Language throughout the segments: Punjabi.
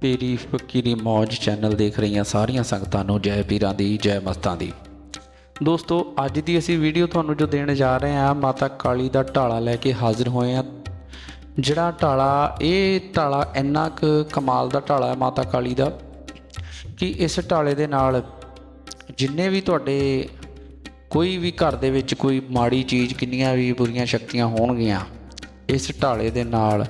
ਤੇਰੀ ਫਕੀਰੀ ਮੌਜ ਚੈਨਲ ਦੇਖ ਰਹੀਆਂ ਸਾਰੀਆਂ ਸੰਗਤਾਂ ਨੂੰ, ਜੈ ਪੀਰਾਂ ਦੀ, ਜੈ ਮਸਤਾਂ ਦੀ। ਦੋਸਤੋ, ਅੱਜ ਦੀ ਅਸੀਂ ਵੀਡੀਓ ਤੁਹਾਨੂੰ ਜੋ ਦੇਣ ਜਾ ਰਹੇ ਹਾਂ, ਮਾਤਾ ਕਾਲੀ ਦਾ ਢਾਲਾ ਲੈ ਕੇ ਹਾਜ਼ਰ ਹੋਏ ਹਾਂ। ਜਿਹੜਾ ਢਾਲਾ ਇਹ ਢਾਲਾ ਇੰਨਾ ਕੁ ਕਮਾਲ ਦਾ ਢਾਲਾ ਹੈ ਮਾਤਾ ਕਾਲੀ ਦਾ ਕਿ ਇਸ ਢਾਲੇ ਦੇ ਨਾਲ ਜਿੰਨੇ ਵੀ ਤੁਹਾਡੇ ਕੋਈ ਵੀ ਘਰ ਦੇ ਵਿੱਚ ਕੋਈ ਮਾੜੀ ਚੀਜ਼, ਕਿੰਨੀਆਂ ਵੀ ਬੁਰੀਆਂ ਸ਼ਕਤੀਆਂ ਹੋਣਗੀਆਂ, ਇਸ ਢਾਲੇ ਦੇ ਨਾਲ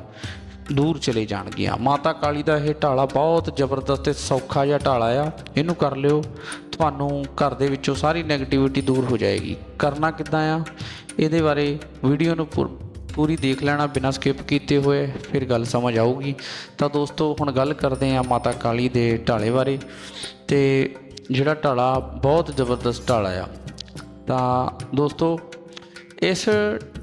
ਦੂਰ ਚਲੇ ਜਾਣਗੀਆਂ। ਮਾਤਾ ਕਾਲੀ ਦਾ ਇਹ ਢਾਲਾ ਬਹੁਤ ਜ਼ਬਰਦਸਤ ਤੇ ਸੌਖਾ ਜਿਹਾ ਢਾਲਾ ਆ। ਇਹਨੂੰ ਕਰ ਲਿਓ। ਤੁਹਾਨੂੰ ਘਰ ਦੇ ਵਿੱਚੋਂ ਸਾਰੀ 네ਗੇਟਿਵਿਟੀ ਦੂਰ ਹੋ ਜਾਏਗੀ। ਕਰਨਾ ਕਿੱਦਾਂ ਆ? ਇਹਦੇ ਬਾਰੇ ਵੀਡੀਓ ਨੂੰ ਪੂਰ- ਪੂਰੀ ਦੇਖ ਲੈਣਾ ਬਿਨਾਂ ਸਕਿਪ ਕੀਤੇ ਹੋਏ, ਫਿਰ ਗੱਲ ਸਮਝ ਆਊਗੀ। ਤਾਂ ਦੋਸਤੋ, ਹੁਣ ਗੱਲ ਕਰਦੇ ਹਾਂ ਮਾਤਾ ਕਾਲੀ ਦੇ ਢਾਲੇ ਬਾਰੇ। ਤੇ ਜਿਹੜਾ ਢਾਲਾ ਬਹੁਤ ਜ਼ਬਰਦਸਤ ਢਾਲਾ ਆ। ਤਾਂ ਦੋਸਤੋ ਇਸ,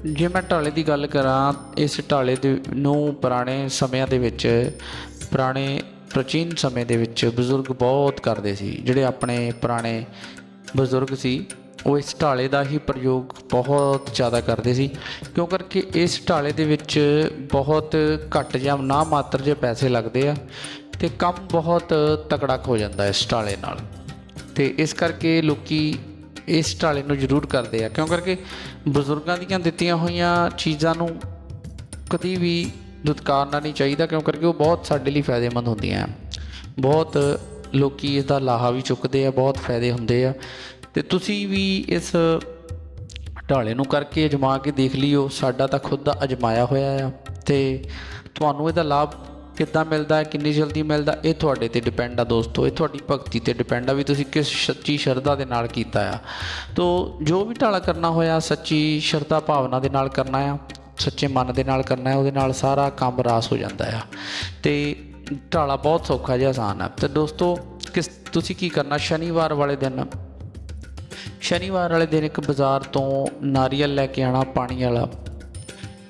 ਜੇ ਮੈਂ ਢਾਲੇ ਦੀ ਗੱਲ ਕਰਾਂ, ਇਸ ਢਾਲੇ ਦੇ ਨੂੰ ਪੁਰਾਣੇ ਸਮਿਆਂ ਦੇ ਵਿੱਚ, ਪੁਰਾਣੇ ਪ੍ਰਾਚੀਨ ਸਮੇਂ ਦੇ ਵਿੱਚ ਬਜ਼ੁਰਗ ਬਹੁਤ ਕਰਦੇ ਸੀ, ਜਿਹੜੇ ਆਪਣੇ ਪੁਰਾਣੇ ਬਜ਼ੁਰਗ ਸੀ, ਉਹ ਇਸ ਢਾਲੇ ਦਾ ਹੀ ਪ੍ਰਯੋਗ ਬਹੁਤ ਜ਼ਿਆਦਾ ਕਰਦੇ ਸੀ, ਕਿਉਂ ਕਰਕੇ ਇਸ ਢਾਲੇ ਦੇ ਵਿੱਚ ਬਹੁਤ ਘੱਟ ਜਾਂ ਨਾ ਮਾਤਰ ਜੇ ਪੈਸੇ ਲੱਗਦੇ ਆ, ਤੇ ਕੰਮ ਬਹੁਤ ਤਕੜਾ ਹੋ ਜਾਂਦਾ ਇਸ ਢਾਲੇ ਨਾਲ। ਤੇ ਇਸ ਕਰਕੇ ਲੋਕੀ ਇਸ ਢਾਲੇ ਨੂੰ ਜ਼ਰੂਰ ਕਰਦੇ ਆ, ਕਿਉਂ ਕਰਕੇ ਬਜ਼ੁਰਗਾਂ ਦੀਆਂ ਦਿੱਤੀਆਂ ਹੋਈਆਂ ਚੀਜ਼ਾਂ ਨੂੰ ਕਦੀ ਵੀ ਦੁਤਕਾਰਨਾ ਨਹੀਂ ਚਾਹੀਦਾ, ਕਿਉਂ ਕਰਕੇ ਉਹ ਬਹੁਤ ਸਾਡੇ ਲਈ ਫਾਇਦੇਮੰਦ ਹੁੰਦੀਆਂ ਆ ਬਹੁਤ ਲੋਕੀ ਇਸ ਦਾ ਲਾਹਾ ਵੀ ਚੁੱਕਦੇ ਆ, ਬਹੁਤ ਫਾਇਦੇ ਹੁੰਦੇ ਆ। ਤੇ ਤੁਸੀਂ ਵੀ ਇਸ ਢਾਲੇ ਨੂੰ ਕਰਕੇ ਅਜਮਾ ਕੇ ਦੇਖ ਲਿਓ, ਸਾਡਾ ਤਾਂ ਖੁਦ ਦਾ ਅਜਮਾਇਆ ਹੋਇਆ ਆ, ਤੇ ਤੁਹਾਨੂੰ ਇਹਦਾ ਲਾਭ ਕਿੱਦਾਂ ਮਿਲਦਾ ਕਿੰਨੀ ਜਲਦੀ ਮਿਲਦਾ ਇਹ ਤੁਹਾਡੇ ਤੇ ਡਿਪੈਂਡ ਆ ਦੋਸਤੋ। ਇਹ ਤੁਹਾਡੀ ਭਗਤੀ ਤੇ ਡਿਪੈਂਡ ਆ ਵੀ ਤੁਸੀਂ ਕਿਸ ਸੱਚੀ ਸ਼ਰਧਾ ਦੇ ਨਾਲ ਕੀਤਾ ਆ। ਤੋ ਜੋ ਵੀ ਢਾਲਾ ਕਰਨਾ ਹੋਇਆ, ਸੱਚੀ ਸ਼ਰਧਾ ਭਾਵਨਾ ਦੇ ਨਾਲ ਕਰਨਾ ਆ, ਸੱਚੇ ਮਨ ਦੇ ਨਾਲ ਕਰਨਾ ਹੈ ਉਹਦੇ ਨਾਲ ਸਾਰਾ ਕੰਮ ਰਾਸ ਹੋ ਜਾਂਦਾ ਆ। ਤੇ ਢਾਲਾ ਬਹੁਤ ਸੌਖਾ ਜਿਹਾ ਆਸਾਨ ਆ। ਤੇ ਦੋਸਤੋ, ਕਿਸ ਤੁਸੀਂ ਕੀ ਕਰਨਾ, ਸ਼ਨੀਵਾਰ ਵਾਲੇ ਦਿਨ, ਸ਼ਨੀਵਾਰ ਵਾਲੇ ਦਿਨ ਇੱਕ ਬਾਜ਼ਾਰ ਤੋਂ ਨਾਰੀਅਲ ਲੈ ਕੇ ਆਣਾ ਪਾਣੀ ਵਾਲਾ।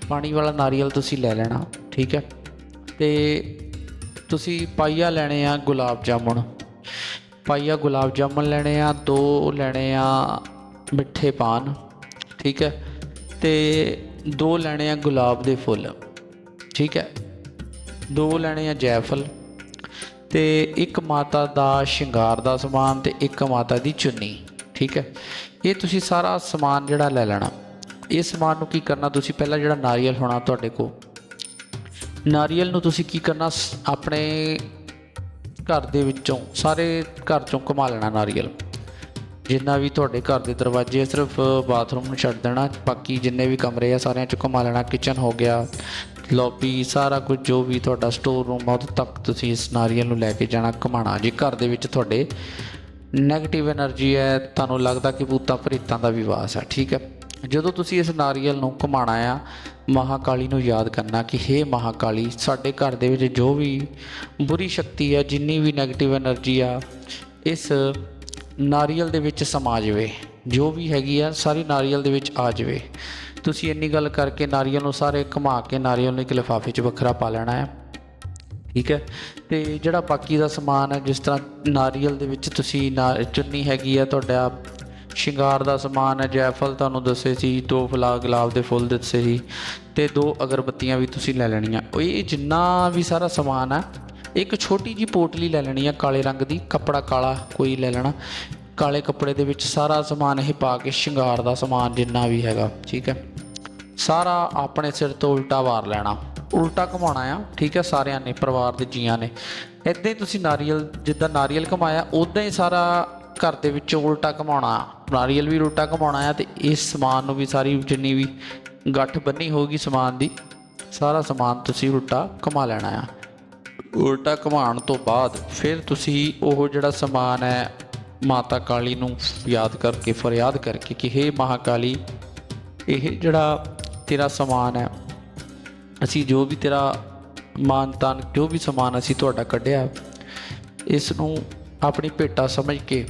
ਪਾਣੀ ਵਾਲਾ ਨਾਰੀਅਲ ਤੁਸੀਂ ਲੈ ਲੈਣਾ, ਠੀਕ ਹੈ? ਤੇ ਤੁਸੀਂ ਪਾਈਆ ਲੈਣੇ ਆ ਗੁਲਾਬ ਜਾਮੁਨ। ਪਾਈਆ ਗੁਲਾਬ ਜਾਮੁਨ ਲੈਣੇ ਆ, ਦੋ ਲੈਣੇ ਆ ਮਿੱਠੇ ਪਾਨ, ਠੀਕ ਹੈ? ਤੇ ਦੋ ਲੈਣੇ ਆ ਗੁਲਾਬ ਦੇ ਫੁੱਲ, ਠੀਕ ਹੈ? ਦੋ ਲੈਣੇ ਆ ਜੈਫਲ, ਤੇ ਇੱਕ ਮਾਤਾ ਦਾ ਸ਼ਿੰਗਾਰ ਦਾ ਸਮਾਨ ਤੇ ਇੱਕ ਮਾਤਾ ਦੀ ਚੁੰਨੀ, ਠੀਕ ਹੈ? ਇਹ ਤੁਸੀਂ ਸਾਰਾ ਸਮਾਨ ਜਿਹੜਾ ਲੈ ਲੈਣਾ। ਇਹ ਸਮਾਨ ਨੂੰ ਕੀ ਕਰਨਾ? ਤੁਸੀਂ ਪਹਿਲਾਂ ਜਿਹੜਾ ਨਾਰੀਅਲ ਹੋਣਾ ਤੁਹਾਡੇ ਕੋਲ ਨਾਰੀਅਲ ਨੂੰ ਤੁਸੀਂ ਕੀ ਕਰਨਾ? ਆਪਣੇ ਘਰ ਦੇ ਵਿੱਚੋਂ, ਸਾਰੇ ਘਰ ਚੋਂ ਘੁਮਾ ਲੈਣਾ ਨਾਰੀਅਲ। ਜਿੰਨਾ ਵੀ ਤੁਹਾਡੇ ਘਰ ਦੇ ਦਰਵਾਜ਼ੇ ਸਿਰਫ ਬਾਥਰੂਮ ਨੂੰ ਛੱਡ ਦੇਣਾ। ਬਾਕੀ ਜਿੰਨੇ ਵੀ ਕਮਰੇ ਆ, ਸਾਰਿਆਂ 'ਚੋਂ ਘੁਮਾ ਲੈਣਾ। ਕਿਚਨ ਹੋ ਗਿਆ, ਲੋਬੀ, ਸਾਰਾ ਕੁਝ ਜੋ ਵੀ ਤੁਹਾਡਾ ਸਟੋਰ ਰੂਮ ਆ, ਉਦੋਂ ਤੱਕ ਤੁਸੀਂ ਇਸ ਨਾਰੀਅਲ ਨੂੰ ਲੈ ਕੇ ਜਾਣਾ ਘੁਮਾਣਾ ਜੇ ਘਰ ਦੇ ਵਿੱਚ ਤੁਹਾਡੇ ਨੈਗੇਟਿਵ એનર્ਜੀ ਹੈ ਤੁਹਾਨੂੰ ਲੱਗਦਾ ਕਿ ਭੂਤਾਂ ਪ੍ਰੇਤਾਂ ਦਾ ਵਿਵਾਸ ਹੈ ਠੀਕ ਹੈ ਜਦੋਂ ਤੁਸੀਂ ਇਸ ਨਾਰੀਅਲ ਨੂੰ ਘੁਮਾਣਾ ਆ ਮਹਾਕਾਲੀ ਨੂੰ ਯਾਦ ਕਰਨਾ ਕਿ हे ਮਹਾਕਾਲੀ, ਸਾਡੇ ਘਰ ਦੇ ਵਿੱਚ ਜੋ ਵੀ ਬੁਰੀ ਸ਼ਕਤੀ ਆ, ਜਿੰਨੀ ਵੀ ਨੈਗੇਟਿਵ એનર્ਜੀ ਆ, ਇਸ ਨਾਰੀਅਲ ਦੇ ਵਿੱਚ ਸਮਾ ਜਾਵੇ। ਜੋ ਵੀ ਹੈਗੀ ਆ, ਸਾਰੀ ਨਾਰੀਅਲ ਦੇ ਵਿੱਚ ਆ ਜਾਵੇ। ਤੁਸੀਂ ਇੰਨੀ ਗੱਲ ਕਰਕੇ ਨਾਰੀਅਲ ਨੂੰ ਸਾਰੇ ਘੁਮਾ ਕੇ ਨਾਰੀਅਲ ਨੂੰ ਇੱਕ ਲਿਫਾਫੇ 'ਚ ਵੱਖਰਾ ਪਾ ਲੈਣਾ ਹੈ। ਠੀਕ ਹੈ? ਤੇ ਜਿਹੜਾ ਬਾਕੀ ਦਾ ਸਮਾਨ ਹੈ, ਜਿਸ ਤਰ੍ਹਾਂ ਨਾਰੀਅਲ ਦੇ ਵਿੱਚ ਤੁਸੀਂ ਚੁੰਨੀ ਹੈਗੀ ਆ, ਤੁਹਾਡਾ ਸ਼ਿੰਗਾਰ ਦਾ ਸਮਾਨ ਹੈ, ਜੈਫਲ ਤੁਹਾਨੂੰ ਦੱਸੇ ਸੀ, ਦੋ ਫੁਲਾ ਗੁਲਾਬ ਦੇ ਫੁੱਲ ਦੱਸੇ ਸੀ ਤੇ ਦੋ ਅਗਰਬੱਤੀਆਂ ਵੀ ਤੁਸੀਂ ਲੈ ਲੈਣੀਆਂ। ਉਹ ਇਹ ਜਿੰਨਾ ਵੀ ਸਾਰਾ ਸਮਾਨ ਹੈ, ਇੱਕ ਛੋਟੀ ਜੀ ਪੋਟਲੀ ਲੈ ਲੈਣੀ ਆ ਕਾਲੇ ਰੰਗ ਦੀ, ਕੱਪੜਾ ਕਾਲਾ ਕੋਈ ਲੈ ਲੈਣਾ। ਕਾਲੇ ਕੱਪੜੇ ਦੇ ਵਿੱਚ ਸਾਰਾ ਸਮਾਨ ਇਹ ਪਾ ਕੇ ਸ਼ਿੰਗਾਰ ਦਾ ਸਮਾਨ ਜਿੰਨਾ ਵੀ ਹੈਗਾ, ਠੀਕ ਹੈ। ਸਾਰਾ ਆਪਣੇ ਸਿਰ ਤੋਂ ਉਲਟਾ ਵਾਰ ਲੈਣਾ। ਉਲਟਾ ਘੁਮਾਉਣਾ ਆ, ਠੀਕ ਹੈ, ਸਾਰਿਆਂ ਨੇ, ਪਰਿਵਾਰ ਦੇ ਜੀਆਂ ਨੇ। ਇਦਾਂ ਹੀ ਤੁਸੀਂ ਨਾਰੀਅਲ, ਜਿੱਦਾਂ ਨਾਰੀਅਲ ਘਮਾਇਆ ਉਦਾਂ ਹੀ ਸਾਰਾ ਘਰ ਦੇ ਵਿੱਚੋਂ ਉਲਟਾ ਘਮਾਉਣਾ, ਨਾਰੀਅਲ ਵੀ ਉਲਟਾ ਘਮਾਉਣਾ ਆ ਤੇ ਇਸ ਸਮਾਨ ਨੂੰ ਵੀ ਸਾਰੀ ਜਿੰਨੀ ਵੀ ਗੱਠ ਬੰਨੀ ਹੋਊਗੀ ਸਮਾਨ ਦੀ, ਸਾਰਾ ਸਮਾਨ ਤੁਸੀਂ ਉਲਟਾ ਘੁਮਾ ਲੈਣਾ ਆ। ਉਲਟਾ ਘੁਮਾਉਣ ਤੋਂ ਬਾਅਦ ਫਿਰ ਤੁਸੀਂ ਉਹ ਜਿਹੜਾ ਸਮਾਨ ਹੈ, ਮਾਤਾ ਕਾਲੀ ਨੂੰ ਯਾਦ ਕਰਕੇ, ਫਰਿਆਦ ਕਰਕੇ ਕਿ ਹੇ ਮਹਾਕਾਲੀ, ਇਹ ਜਿਹੜਾ ਤੇਰਾ ਸਮਾਨ ਹੈ, ਅਸੀਂ ਜੋ ਵੀ ਤੇਰਾ ਮਾਨ ਤਾਨ ਜੋ ਵੀ ਸਮਾਨ ਅਸੀਂ ਤੁਹਾਡਾ ਕੱਢਿਆ, ਇਸ ਨੂੰ ਆਪਣੀ ਭੇਟਾ ਸਮਝ ਕੇ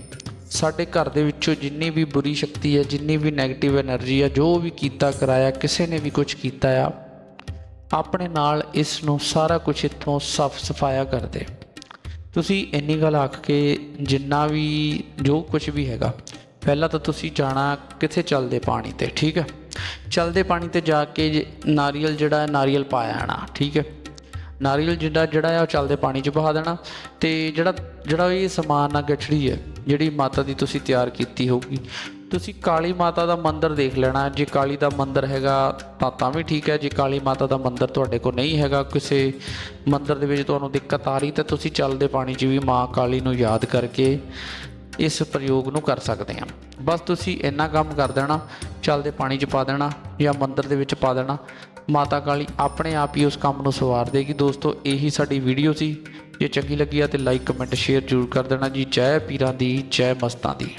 ਸਾਡੇ ਘਰ ਦੇ ਵਿੱਚੋਂ ਜਿੰਨੀ ਵੀ ਬੁਰੀ ਸ਼ਕਤੀ ਹੈ, ਜਿੰਨੀ ਵੀ ਨੈਗੇਟਿਵ એનર્ਜੀ ਹੈ, ਜੋ ਵੀ ਕੀਤਾ, ਕਰਾਇਆ, ਕਿਸੇ ਨੇ ਵੀ ਕੁਝ ਕੀਤਾ ਆ, ਆਪਣੇ ਨਾਲ ਇਸ ਨੂੰ ਸਾਰਾ ਕੁਝ ਇੱਥੋਂ ਸਾਫ਼ ਸਫਾਇਆ ਕਰ ਦੇ। ਤੁਸੀਂ ਇੰਨੀ ਗੱਲ ਆਖ ਕੇ ਜਿੰਨਾ ਵੀ, ਜੋ ਕੁਝ ਵੀ ਹੈਗਾ, ਪਹਿਲਾਂ ਤਾਂ ਤੁਸੀਂ ਜਾਣਾ ਕਿੱਥੇ ਚੱਲਦੇ ਪਾਣੀ ਤੇ, ਠੀਕ ਹੈ? ਚੱਲਦੇ ਪਾਣੀ ਤੇ ਜਾ ਕੇ ਨਾਰੀਅਲ ਜਿਹੜਾ ਨਾਰੀਅਲ ਪਾਇਆ ਆਣਾ ਠੀਕ ਹੈ? ਨਾਰੀਅਲ ਜਿੰਦਾ ਜਿਹੜਾ ਆ ਉਹ ਚੱਲਦੇ ਪਾਣੀ 'ਚ ਬਹਾ ਦੇਣਾ ਤੇ ਜਿਹੜਾ ਜਿਹੜਾ ਇਹ ਸਮਾਨ ਆ, ਗਠੜੀ ਹੈ ਜਿਹੜੀ ਮਾਤਾ ਦੀ ਤੁਸੀਂ ਤਿਆਰ ਕੀਤੀ ਹੋਊਗੀ। ਤੁਸੀਂ ਕਾਲੀ ਮਾਤਾ ਦਾ ਮੰਦਿਰ ਦੇਖ ਲੈਣਾ। ਜੇ ਕਾਲੀ ਦਾ ਮੰਦਿਰ ਹੈਗਾ ਤਾਂ ਤਾਂ ਵੀ ਠੀਕ ਹੈ। ਜੇ ਕਾਲੀ ਮਾਤਾ ਦਾ ਮੰਦਿਰ ਤੁਹਾਡੇ ਕੋਲ ਨਹੀਂ ਹੈਗਾ, ਕਿਸੇ ਮੰਦਿਰ ਦੇ ਵਿੱਚ ਤੁਹਾਨੂੰ ਦਿੱਕਤ ਆ ਰਹੀ, ਤਾਂ ਤੁਸੀਂ ਚੱਲਦੇ ਪਾਣੀ 'ਚ ਵੀ ਮਾਂ ਕਾਲੀ ਨੂੰ ਯਾਦ ਕਰਕੇ ਇਸ ਪ੍ਰਯੋਗ ਨੂੰ ਕਰ ਸਕਦੇ ਹਾਂ। ਬਸ ਤੁਸੀਂ ਇੰਨਾ ਕੰਮ ਕਰ ਦੇਣਾ, ਚੱਲਦੇ ਪਾਣੀ 'ਚ ਪਾ ਦੇਣਾ ਜਾਂ ਮੰਦਿਰ ਦੇ ਵਿੱਚ ਪਾ ਦੇਣਾ। ਮਾਤਾ ਕਾਲੀ ਆਪਣੇ ਆਪ ਹੀ ਉਸ ਕੰਮ ਨੂੰ ਸਵਾਰ ਦੇਗੀ। ਦੋਸਤੋ, ਇਹੀ ਸਾਡੀ ਵੀਡੀਓ ਸੀ। ਜੇ ਚੰਗੀ ਲੱਗੀ ਆ ਤੇ ਲਾਈਕ ਕਮੈਂਟ ਸ਼ੇਅਰ ਜ਼ਰੂਰ ਕਰ ਦੇਣਾ ਜੀ। ਜੈ ਪੀਰਾਂ ਦੀ, ਜੈ ਮਸਤਾਂ ਦੀ।